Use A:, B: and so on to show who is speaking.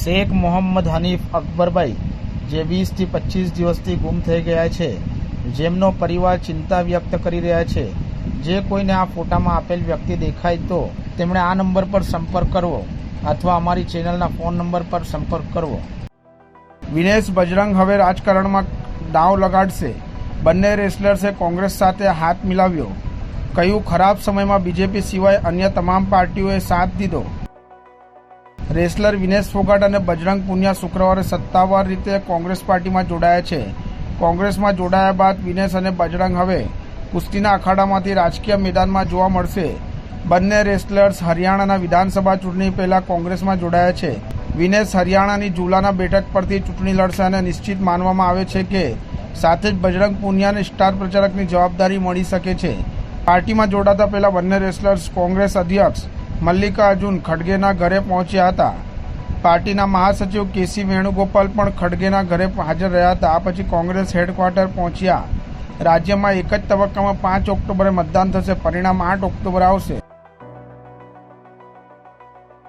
A: શેખ મોહમ્મદ હનીફ અકબરભાઈ જે વીસથી પચીસ દિવસથી ગુમ થઈ ગયા છે, જેમનો પરિવાર ચિંતા વ્યક્ત કરી રહ્યા છે. જે કોઈને આ ફોટામાં આપેલ વ્યક્તિ દેખાય તો તેમણે આ નંબર પર સંપર્ક કરવો અથવા અમારી ચેનલના ફોન નંબર પર સંપર્ક કરવો. વિનેશ બજરંગ હવે રાજકારણમાં દાવ લગાડશે. બંને રેસલર્સે કોંગ્રેસ સાથે હાથ મિલાવ્યો. કયું ખરાબ સમયમાં બીજેપી સિવાય અન્ય તમામ પાર્ટીઓએ સાથ દીધો. રેસલર વિનેશ ફોગાટ અને બજરંગ પુનિયા શુક્રવારે સત્તાવાર રીતે કોંગ્રેસ પાર્ટીમાં જોડાયા છે. કોંગ્રેસમાં જોડાયા બાદ વિનેશ અને બજરંગ હવે કુસ્તીના અખાડામાંથી રાજકીય મેદાનમાં જોવા મળશે. બંને રેસલર્સ હરિયાણાના વિધાનસભા ચૂંટણી પહેલા કોંગ્રેસમાં જોડાયા છે. વિનેશ હરિયાણાની ઝુલાના બેઠક પરથી ચૂંટણી લડશે અને નિશ્ચિત માનવામાં આવે છે કે સાથે જ બજરંગ પુનિયાને સ્ટાર પ્રચારકની જવાબદારી મળી શકે છે. પાર્ટીમાં જોડાતા પહેલા બંને રેસલર્સ કોંગ્રેસ અધ્યક્ષ મલ્લિકાર્જુન ખડગેના ઘરે પહોંચ્યા હતા. પાર્ટીના મહાસચિવ કેસી વેણુગોપાલ પણ ખડગેના ઘરે હાજર રહ્યા હતા. આ પછી કોંગ્રેસ હેડક્વાર્ટર પહોંચ્યા. રાજ્યમાં એક જ તબક્કામાં પાંચ ઓક્ટોબરે મતદાન થશે. પરિણામ આઠ ઓક્ટોબર આવશે.